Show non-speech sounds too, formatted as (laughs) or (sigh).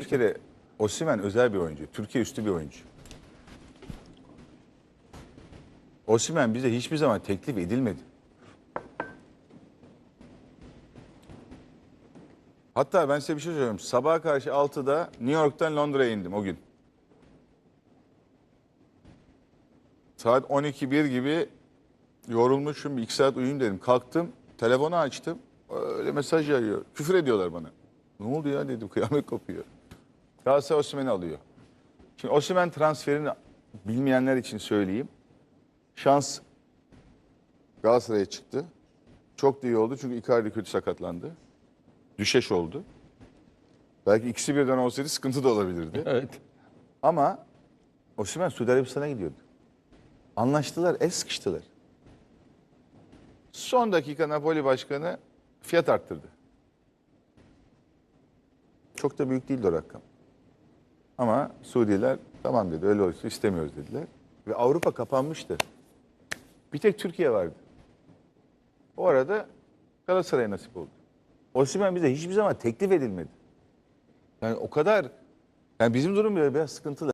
Bir kere Osimhen özel bir oyuncu. Türkiye üstü bir oyuncu. Osimhen bize hiçbir zaman teklif edilmedi. Hatta ben size bir şey söyleyeyim. Sabaha karşı 6'da New York'tan Londra'ya indim o gün. Saat 12-1 gibi yorulmuşum. bir iki saat uyuyayım dedim. Kalktım. Telefonu açtım. Öyle mesaj yağıyor. Küfür ediyorlar bana. Ne oldu ya dedim. Kıyamet kopuyor. Galatasaray Osimhen'i alıyor. Şimdi Osimhen transferini bilmeyenler için söyleyeyim. Şans Galatasaray'a çıktı. Çok da iyi oldu çünkü Icardi kötü sakatlandı. Düşeş oldu. Belki ikisi birden olsaydı sıkıntı da olabilirdi. (laughs) Evet. Ama Osimhen Suudi Arabistan'a gidiyordu. Anlaştılar, el sıkıştılar. Son dakika Napoli Başkanı fiyat arttırdı. Çok da büyük değildi o rakam. Ama Suudiler tamam dedi öyle olsun istemiyoruz dediler. Ve Avrupa kapanmıştı. Bir tek Türkiye vardı. O arada Galatasaray'a nasip oldu. Osimhen bize hiçbir zaman teklif edilmedi. Yani o kadar yani bizim durum biraz sıkıntılı.